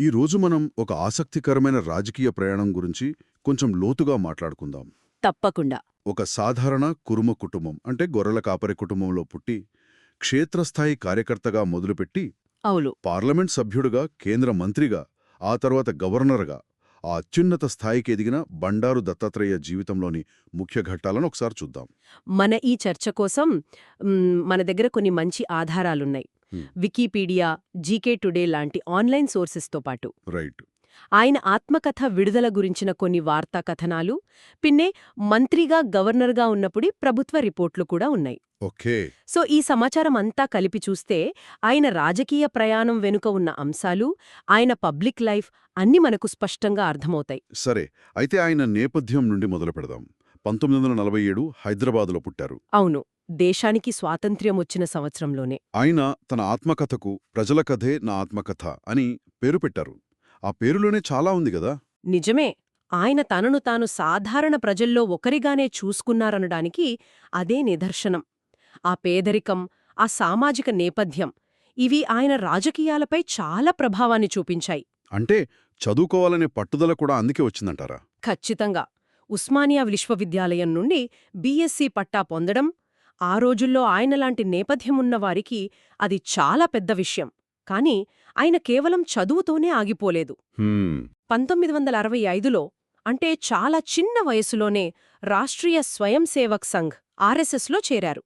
ఈ రోజు మనం ఒక ఆసక్తికరమైన రాజకీయ ప్రయాణం గురించి కొంచెం లోతుగా మాట్లాడుకుందాం. తప్పకుండా. ఒక సాధారణ కురుమ కుటుంబం అంటే గొర్రెల కాపరి కుటుంబంలో పుట్టి క్షేత్రస్థాయి కార్యకర్తగా మొదలుపెట్టి అవును. పార్లమెంట్ సభ్యుడిగా కేంద్ర మంత్రిగా ఆ తర్వాత గవర్నర్గా ఆ అత్యున్నత స్థాయికి ఎదిగిన బండారు దత్తాత్రేయ జీవితంలోని ముఖ్య ఘట్టాలను ఒకసారి చూద్దాం. మన ఈ చర్చ కోసం మన దగ్గర కొన్ని మంచి ఆధారాలున్నాయి. వికీపీడియా జీకే టుడే లాంటి ఆన్లైన్ సోర్సెస్తో పాటు. రైట్. ఆయన ఆత్మకథ విడుదల గురించిన కొన్ని వార్తా కథనాలు పిన్నే మంత్రిగా గవర్నర్గా ఉన్నప్పుడి ప్రభుత్వ రిపోర్ట్లు కూడా ఉన్నాయి. ఓకే. సో ఈ సమాచారం అంతా కలిపి చూస్తే ఆయన రాజకీయ ప్రయాణం వెనుక ఉన్న అంశాలు ఆయన పబ్లిక్ లైఫ్ అన్నీ మనకు స్పష్టంగా అర్థమవుతాయి. సరే అయితే ఆయన నేపథ్యం నుండి మొదలు పెడదాం. పంతొమ్మిది వందల నలభై ఏడు హైదరాబాదులో పుట్టారు. అవును. దేశానికి స్వాతంత్ర్యం వచ్చిన సంవత్సరంలోనే. ఆయన తన ఆత్మకథకు ప్రజల కథే నా ఆత్మకథ అని పేరు పెట్టారు. ఆ పేరులోనే చాలా ఉంది కదా? నిజమే. ఆయన తనను తాను సాధారణ ప్రజల్లో ఒకరిగానే చూసుకున్నారనడానికి అదే నిదర్శనం. ఆ పేదరికం ఆ సామాజిక నేపథ్యం ఇవి ఆయన రాజకీయాలపై చాలా ప్రభావాన్ని చూపించాయి. అంటే చదువుకోవాలనే పట్టుదల కూడా అందుకే వచ్చిందంటారా? ఖచ్చితంగా. ఉస్మానియా విశ్వవిద్యాలయం నుండి బీఎస్సీ పట్టా పొందడం ఆ రోజుల్లో ఆయనలాంటి నేపథ్యమున్న వారికి అది చాలా పెద్ద విషయం. కాని ఆయన కేవలం చదువుతోనే ఆగిపోలేదు. పంతొమ్మిది వందల అరవై ఐదులో అంటే చాలా చిన్న వయసులోనే రాష్ట్రీయ స్వయం సేవక్ సంఘ్ ఆర్ఎస్ఎస్లో చేరారు.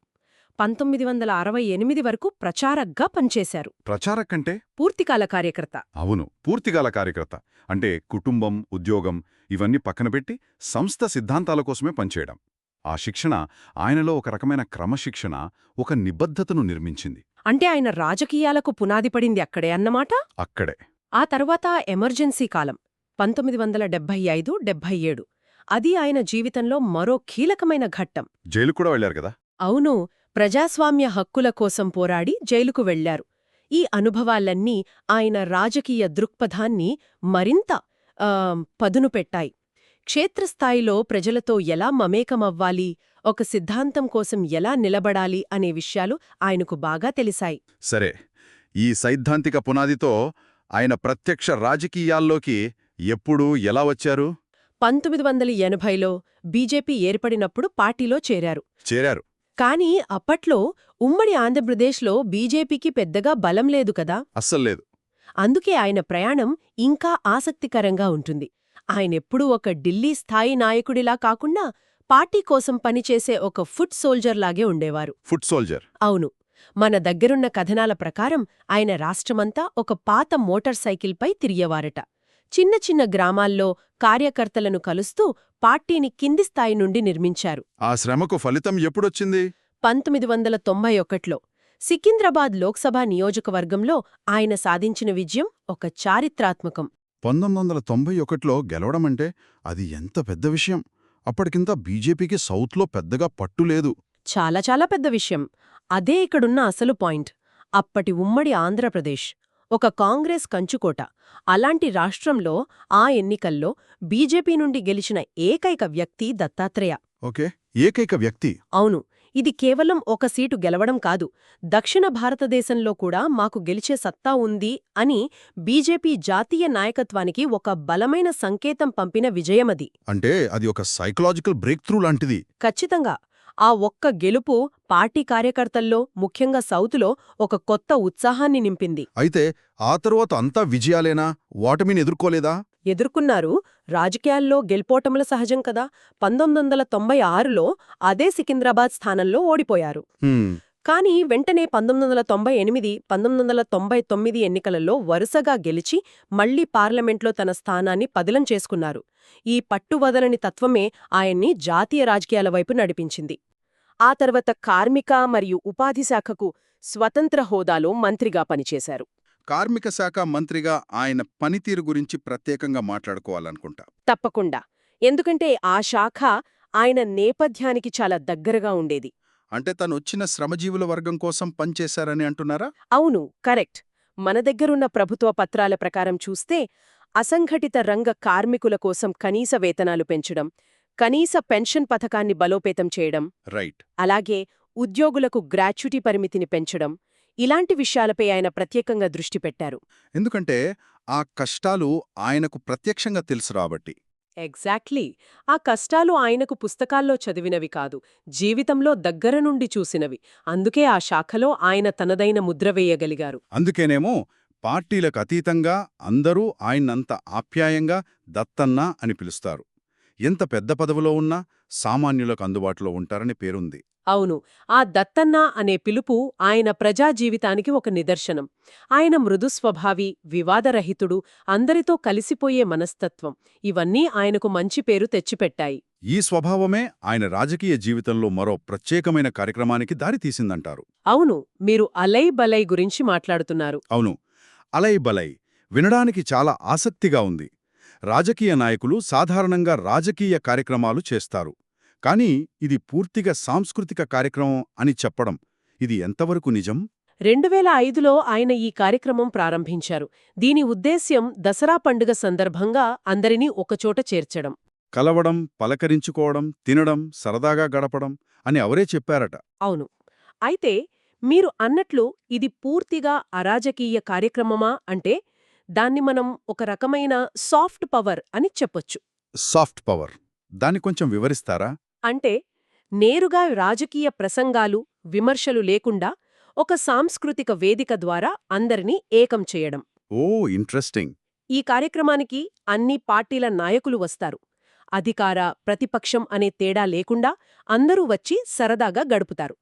పంతొమ్మిది వందల అరవై ఎనిమిది వరకు ప్రచారక్గా పనిచేశారు. ప్రచారక్ కంటే పూర్తికాల కార్యకర్త. అవును పూర్తిగాల కార్యకర్త. అంటే కుటుంబం ఉద్యోగం ఇవన్నీ పక్కన పెట్టి సంస్థ సిద్ధాంతాల కోసమే పనిచేయడం. ఆ శిక్షణ ఆయనలో ఒక రకమైన క్రమశిక్షణ ఒక నిబద్ధతను నిర్మించింది. అంటే ఆయన రాజకీయాలకు పునాది పడింది అక్కడే అన్నమాట? అక్కడే. ఆ తర్వాత ఎమర్జెన్సీ కాలం పంతొమ్మిది వందల డెబ్బై ఐదు డెబ్బై ఏడు. అది ఆయన జీవితంలో మరో కీలకమైన ఘట్టం. జైలు కూడా వెళ్ళారు కదా? అవును ప్రజాస్వామ్య హక్కుల కోసం పోరాడి జైలుకు వెళ్ళారు ఈ అనుభవాలన్నీ ఆయన రాజకీయ దృక్పథాన్ని మరింత పదును పెట్టాయి క్షేత్రస్థాయిలో ప్రజలతో ఎలా మమేకమవ్వాలి ఒక సిద్ధాంతం కోసం ఎలా నిలబడాలి అనే విషయాలు ఆయనకు బాగా తెలిసాయి. సరే ఈ సైద్ధాంతిక పునాదితో ఆయన ప్రత్యక్ష రాజకీయాల్లోకి ఎప్పుడు ఎలా వచ్చారు? పంతొమ్మిది వందల ఎనభైలో బీజేపీ ఏర్పడినప్పుడు పార్టీలో చేరారు. చేరారు. కానీ అప్పట్లో ఉమ్మడి ఆంధ్రప్రదేశ్లో బీజేపీకి పెద్దగా బలం లేదు కదా. అస్సల్లేదు అందుకే ఆయన ప్రయాణం ఇంకా ఆసక్తికరంగా ఉంటుంది. ఆయనెప్పుడూ ఒక ఢిల్లీ స్థాయి నాయకుడిలా కాకుండా పార్టీ కోసం పనిచేసే ఒక ఫుట్ సోల్జర్లాగే ఉండేవారు. Foot soldier. అవును. మన దగ్గరున్న కథనాల ప్రకారం ఆయన రాష్ట్రమంతా ఒక పాత మోటార్ సైకిల్పై తిరిగేవారట. చిన్న చిన్న గ్రామాల్లో కార్యకర్తలను కలుస్తూ పార్టీని కింది స్థాయి నుండి నిర్మించారు. ఆ శ్రమకు ఫలితం ఎప్పుడొచ్చింది? పంతొమ్మిది వందల తొంభై ఒకట్లో సికింద్రాబాద్ లోక్సభ నియోజకవర్గంలో ఆయన సాధించిన విజయం ఒక చారిత్రాత్మకం. పంతొమ్మిది వందల తొంభై ఒకటిలో గెలవడమంటే అది ఎంత పెద్ద విషయం. అప్పటికింత బీజేపీకి సౌత్లో పెద్దగా పట్టు లేదు. చాలా చాలా పెద్ద విషయం. అదే ఇక్కడున్న అసలు పాయింట్. అప్పటి ఉమ్మడి ఆంధ్రప్రదేశ్. ఒక కాంగ్రెస్ కంచుకోట. అలాంటి రాష్ట్రంలో ఆ ఎన్నికల్లో బీజేపీ నుండి గెలిచిన ఏకైక వ్యక్తి దత్తాత్రేయ. ఓకే. ఏకైక వ్యక్తి? అవును. ఇది కేవలం ఒక సీటు గెలవడం కాదు. దక్షిణ భారతదేశంలో కూడా మాకు గెలిచే సత్తా ఉంది అని బీజేపీ జాతీయ నాయకత్వానికి ఒక బలమైన సంకేతం పంపిన విజయమది అంటే అది ఒక సైకలాజికల్ బ్రేక్ త్రూ లాంటిది. ఖచ్చితంగా. ఆ ఒక్క గెలుపు పార్టీ కార్యకర్తల్లో ముఖ్యంగా సౌతులో ఒక కొత్త ఉత్సాహాన్ని నింపింది. అయితే ఆ తరువాత అంతా విజయాలేనా? ఓటమిని ఎదుర్కోలేదా? ఎదుర్కొన్నారు. రాజకీయాల్లో గెలుపోటముల సహజం కదా. పంతొమ్మిది వందల తొంభై ఆరులో అదే సికింద్రాబాద్ స్థానంలో ఓడిపోయారు. కానీ వెంటనే పంతొమ్మిది వందల తొంభై ఎనిమిది పంతొమ్మిది వందల తొంభై తొమ్మిది ఎన్నికలలో వరుసగా గెలిచి మళ్ళీ పార్లమెంట్లో తన స్థానాన్ని పదిలం చేసుకున్నారు. ఈ పట్టువదలని తత్వమే ఆయన్ని జాతీయ రాజకీయాల వైపు నడిపించింది. ఆ తర్వాత కార్మిక మరియు ఉపాధి శాఖకు స్వతంత్ర హోదాలో మంత్రిగా పనిచేశారు. కార్మిక శాఖ మంత్రిగా ఆయన పనితీరు గురించి ప్రత్యేకంగా మాట్లాడుకోవాలనుకుంటా. తప్పకుండా. ఎందుకంటే ఆ శాఖ ఆయన నేపథ్యానికి చాలా దగ్గరగా ఉండేది. అంటే తను వచ్చిన శ్రమజీవుల వర్గం కోసం పనిచేశారని అంటున్నారా? అవును కరెక్ట్. మన దగ్గరున్న ప్రభుత్వ పత్రాల ప్రకారం చూస్తే అసంఘటిత రంగ కార్మికుల కోసం కనీస వేతనాలు పెంచడం కనీస పెన్షన్ పథకాన్ని బలోపేతం చేయడం రైట్. అలాగే ఉద్యోగులకు గ్రాచ్యుటీ పరిమితిని పెంచడం ఇలాంటి విషయాలపై ఆయన ప్రత్యేకంగా దృష్టి పెట్టారు. ఎందుకంటే ఆ కష్టాలు ఆయనకు ప్రత్యక్షంగా తెలుసు రాబట్టి. ఎగ్జాక్ట్లీ. ఆ కష్టాలు ఆయనకు పుస్తకాల్లో చదివినవి కాదు జీవితంలో దగ్గర నుండి చూసినవి. అందుకే ఆ శాఖలో ఆయన తనదైన ముద్ర వేయగలిగారు. అందుకేనేమో పార్టీలకు అతీతంగా అందరూ ఆయన్నంత ఆప్యాయంగా దత్తన్న అని పిలుస్తారు. ఎంత పెద్ద పదవిలో ఉన్నా సామాన్యులకు అందుబాటులో ఉంటారని పేరుంది. అవును ఆ దత్తన్న అనే పిలుపు ఆయన ప్రజా జీవితానికి ఒక నిదర్శనం. ఆయన మృదు స్వభావి వివాదరహితుడు అందరితో కలిసిపోయే మనస్తత్వం. ఇవన్నీ ఆయనకు మంచి పేరు తెచ్చిపెట్టాయి. ఈ స్వభావమే ఆయన రాజకీయ జీవితంలో మరో ప్రత్యేకమైన కార్యక్రమానికి దారితీసిందంటారు అవును మీరు అలై బలై గురించి మాట్లాడుతున్నారు. అవును అలై బలై వినడానికి చాలా ఆసక్తిగా ఉంది. రాజకీయ నాయకులు సాధారణంగా రాజకీయ కార్యక్రమాలు చేస్తారు. కానీ ఇది పూర్తిగా సాంస్కృతిక కార్యక్రమం అని చెప్పడం ఇది ఎంతవరకు నిజం? రెండు వేల ఐదులో ఆయన ఈ కార్యక్రమం ప్రారంభించారు. దీని ఉద్దేశ్యం దసరా పండుగ సందర్భంగా అందరినీ ఒకచోట చేర్చడం. కలవడం పలకరించుకోవడం తినడం సరదాగా గడపడం అని అవరే చెప్పారట. అవును. అయితే మీరు అన్నట్లు ఇది పూర్తిగా అరాజకీయ కార్యక్రమమా అంటే దాన్ని మనం ఒక రకమైన సాఫ్ట్ పవర్ అని చెప్పొచ్చు. Soft power. దాన్ని కొంచెం వివరిస్తారా? అంటే నేరుగా రాజకీయ ప్రసంగాలు విమర్శలు లేకుండా ఒక సాంస్కృతిక వేదిక ద్వారా అందరినీ ఏకం చేయడం. Oh interesting. ఈ కార్యక్రమానికి అన్ని పార్టీల నాయకులు వస్తారు. అధికార ప్రతిపక్షం అనే తేడా లేకుండా అందరూ వచ్చి సరదాగా గడుపుతారు.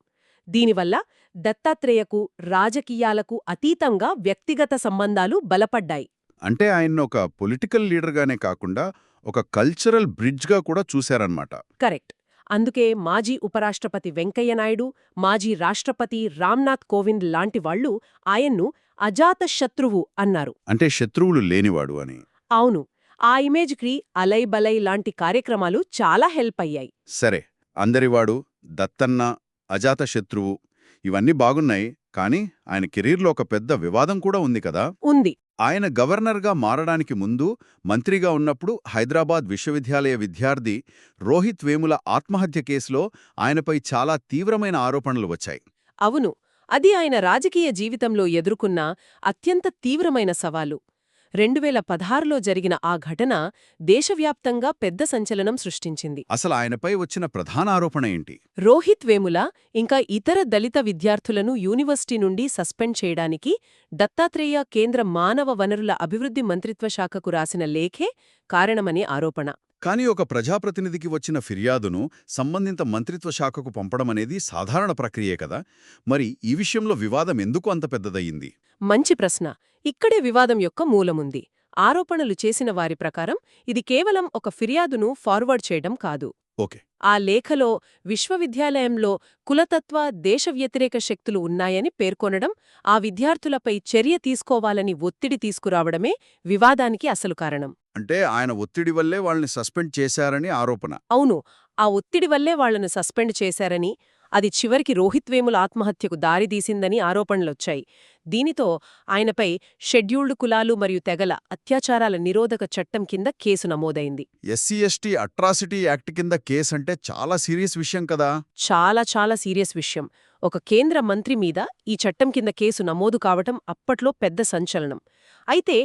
దీనివల్ల దత్తాత్రేయకు రాజకీయాలకు అతీతంగా వ్యక్తిగత సంబంధాలు బలపడ్డాయి. అంటే ఆయన్ని ఒక పొలిటికల్ లీడర్గానే కాకుండా ఒక కల్చరల్ బ్రిడ్జ్గా కూడా చూశారన్నమాట. కరెక్ట్. అందుకే మాజీ ఉపరాష్ట్రపతి వెంకయ్యనాయుడు మాజీ రాష్ట్రపతి రామ్నాథ్ కోవింద్ లాంటి వాళ్ళు ఆయన్ను అజాతశత్రువు అన్నారు. అంటే శత్రువులు లేనివాడు అని. అవును ఆ ఇమేజ్కి అలై బలై లాంటి కార్యక్రమాలు చాలా హెల్ప్ అయ్యాయి. సరే అందరివాడు దత్తన్న అజాతశత్రువు ఇవన్నీ బాగున్నాయి కానీ ఆయన కెరీర్లో ఒక పెద్ద వివాదం కూడా ఉంది కదా? ఉంది. ఆయన గవర్నర్గా మారడానికి ముందు మంత్రిగా ఉన్నప్పుడు హైదరాబాద్ విశ్వవిద్యాలయ విద్యార్థి రోహిత్ వేముల ఆత్మహత్య కేసులో ఆయనపై చాలా తీవ్రమైన ఆరోపణలు వచ్చాయి. అవును అది ఆయన రాజకీయ జీవితంలో ఎదుర్కొన్న అత్యంత తీవ్రమైన సవాలు. రెండు వేల పదహారులో జరిగిన ఆ ఘటన దేశవ్యాప్తంగా పెద్ద సంచలనం సృష్టించింది. అసలు ఆయనపై వచ్చిన ప్రధాన ఆరోపణ ఏంటి? రోహిత్ వేముల ఇంకా ఇతర దళిత విద్యార్థులను యూనివర్సిటీ నుండి సస్పెండ్ చేయడానికి దత్తాత్రేయ కేంద్ర మానవ వనరుల అభివృద్ధి మంత్రిత్వ శాఖకు రాసిన లేఖే కారణమనే ఆరోపణ. కానీ ఒక ప్రజాప్రతినిధికి వచ్చిన ఫిర్యాదును సంబంధిత మంత్రిత్వ శాఖకు పంపడమనేది సాధారణ ప్రక్రియే కదా. మరి ఈ విషయంలో వివాదం ఎందుకు అంత పెద్దదయ్యింది? మంచి ప్రశ్న. ఇక్కడే వివాదం యొక్క మూలముంది. ఆరోపణలు చేసిన వారి ప్రకారం ఇది కేవలం ఒక ఫిర్యాదును ఫార్వర్డ్ చేయడం కాదు. ఓకే. ఆ లేఖలో విశ్వవిద్యాలయంలో కులతత్వ దేశ వ్యతిరేక శక్తులు ఉన్నాయని పేర్కొనడం ఆ విద్యార్థులపై చర్య తీసుకోవాలని ఒత్తిడి తీసుకురావడమే వివాదానికి అసలు కారణం. అంటే ఆయన ఒత్తిడి వల్లే వాళ్ళని సస్పెండ్ చేశారని ఆరోపణ. అవును. ఆ ఒత్తిడి వల్లే వాళ్ళను సస్పెండ్ చేశారని అది చివరికి రోహిత్ వేముల ఆత్మహత్యకు దారితీసిందని ఆరోపణలొచ్చాయి. దీనితో ఆయనపై షెడ్యూల్డ్ కులాలు మరియు తెగల అత్యాచారాల నిరోధక చట్టం కింద కేసు నమోదైంది. ఎస్సీ ఎస్టీ అట్రాసిటీ యాక్ట్ కింద కేసు అంటే చాలా సీరియస్ విషయం కదా? చాలా చాలా సీరియస్ విషయం. ఒక కేంద్ర మంత్రి మీద ఈ చట్టం కింద కేసు నమోదు కావటం అప్పట్లో పెద్ద సంచలనం. అయితే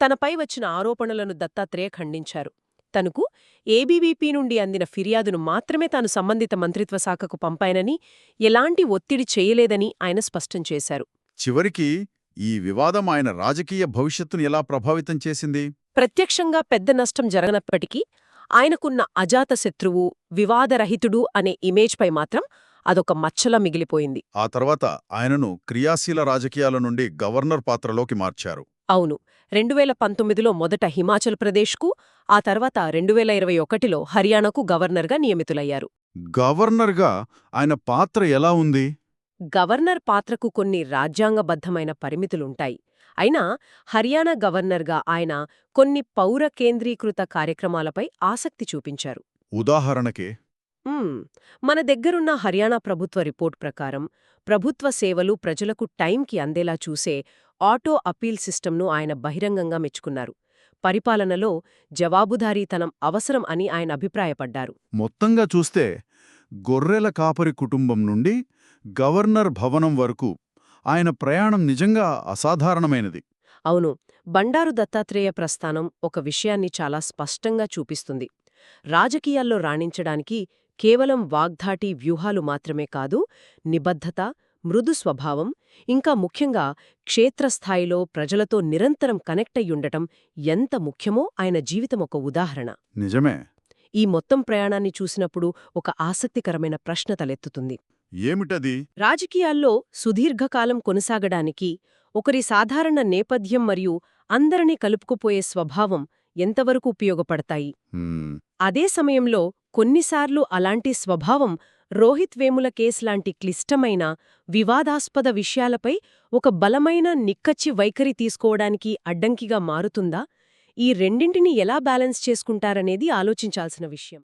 తనపై వచ్చిన ఆరోపణలను దత్తాత్రేయ ఖండించారు. తనకు ఏబీవీపీ నుండి అందిన ఫిర్యాదును మాత్రమే తాను సంబంధిత మంత్రిత్వ శాఖకు పంపానని ఎలాంటి ఒత్తిడి చేయలేదని ఆయన స్పష్టం చేశారు. చివరికి ఈ వివాదం ఆయన రాజకీయ భవిష్యత్తును ఎలా ప్రభావితం చేసింది? ప్రత్యక్షంగా పెద్ద నష్టం జరగనప్పటికీ ఆయనకున్న అజాతశత్రువు వివాదరహితుడు అనే ఇమేజ్పై మాత్రం అదొక మచ్చలా మిగిలిపోయింది. ఆ తర్వాత ఆయనను క్రియాశీల రాజకీయాల నుండి గవర్నర్ పాత్రలోకి మార్చారు. అవును. రెండు వేల పంతొమ్మిదిలో మొదట హిమాచల్ ప్రదేశ్కు ఆ తర్వాత రెండు వేల ఇరవై ఒకటిలో హర్యానాకు గవర్నర్గా నియమితులయ్యారు. గవర్నర్గా ఆయన పాత్ర ఎలా ఉంది? గవర్నర్ పాత్రకు కొన్ని రాజ్యాంగబద్ధమైన పరిమితులుంటాయి. అయినా హర్యానా గవర్నర్గా ఆయన కొన్ని పౌర కేంద్రీకృత కార్యక్రమాలపై ఆసక్తి చూపించారు. ఉదాహరణకే. మన దగ్గరున్న హర్యానా ప్రభుత్వ రిపోర్ట్ ప్రకారం ప్రభుత్వ సేవలు ప్రజలకు టైంకి అందేలా చూసే ఆటో అపీల్ సిస్టమ్ను ఆయన బహిరంగంగా మెచ్చుకున్నారు. పరిపాలనలో జవాబుదారీతనం అవసరం అని ఆయన అభిప్రాయపడ్డారు. మొత్తంగా చూస్తే గొర్రెల కాపరి కుటుంబం నుండి గవర్నర్ భవనం వరకు ఆయన ప్రయాణం నిజంగా అసాధారణమైనది. అవును బండారు దత్తాత్రేయ ప్రస్థానం ఒక విషయాన్ని చాలా స్పష్టంగా చూపిస్తుంది. రాజకీయాల్లో రాణించడానికి కేవలం వాగ్ధాటి వ్యూహాలు మాత్రమే కాదు నిబద్ధత మృదు స్వభావం ఇంకా ముఖ్యంగా క్షేత్రస్థాయిలో ప్రజలతో నిరంతరం కనెక్ట్ అయ్యుండటం ఎంత ముఖ్యమో ఆయన జీవితం ఒక ఉదాహరణ. నిజమే. ఈ మొత్తం ప్రయాణాన్ని చూసినప్పుడు ఒక ఆసక్తికరమైన ప్రశ్న తలెత్తుతుంది. ఏమిటది? రాజకీయాల్లో సుదీర్ఘకాలం కొనసాగడానికి ఒకరి సాధారణ నేపథ్యం మరియు అందరినీ కలుపుకుపోయే స్వభావం ఎంతవరకు ఉపయోగపడతాయి? అదే సమయంలో కొన్నిసార్లు అలాంటి స్వభావం రోహిత్ వేముల కేసు లాంటి క్లిష్టమైన వివాదాస్పద విషయాలపై ఒక బలమైన నిక్కచ్చి వైఖరి తీసుకోవడానికి అడ్డంకిగా మారుతుందా? ఈ రెండింటిని ఎలా బ్యాలెన్స్ చేసుకుంటారనేది ఆలోచించాల్సిన విషయం.